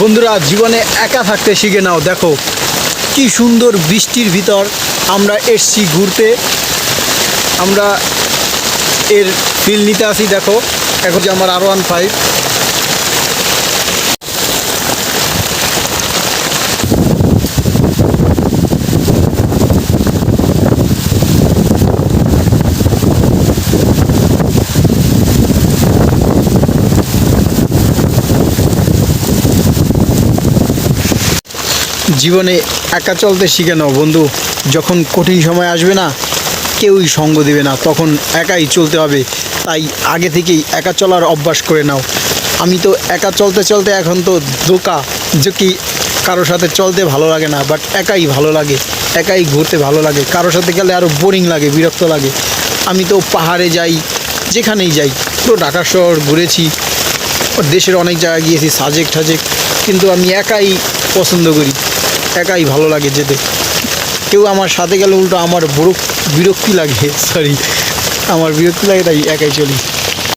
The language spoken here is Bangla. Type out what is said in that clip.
বন্ধুরা, জীবনে একা থাকতে শিখে নাও। দেখো, কি সুন্দর বৃষ্টির ভিতর আমরা এসছি ঘুরতে। আমরা এর ফিল নিতে আসি, দেখো। এখন যে আমার আর ওয়ান ফাইভ জীবনে একা চলতে শিখে নাও, বন্ধু। যখন কঠিন সময় আসবে না, কেউই সঙ্গ দেবে না। তখন একাই চলতে হবে। তাই আগে থেকেই একা চলার অভ্যাস করে নাও। আমি তো একা চলতে চলতে এখন তো দোকা যে কি কারোর সাথে চলতে ভালো লাগে না বাট একাই ভালো লাগে। একাই ঘুরতে ভালো লাগে। কারোর সাথে গেলে আরও বোরিং লাগে, বিরক্ত লাগে। আমি তো পাহাড়ে যাই, যেখানেই যাই। পুরো ঢাকা শহর ঘুরেছি, দেশের অনেক জায়গায় গিয়েছি সাজেক ঠাজেক কিন্তু আমি একাই পছন্দ করি। একাই ভালো লাগে যেতে। কেউ আমার সাথে গেলে উল্টো আমার বরক বিরক্তি লাগে সরি আমার বিরক্তি লাগে, তাই একাই চলি।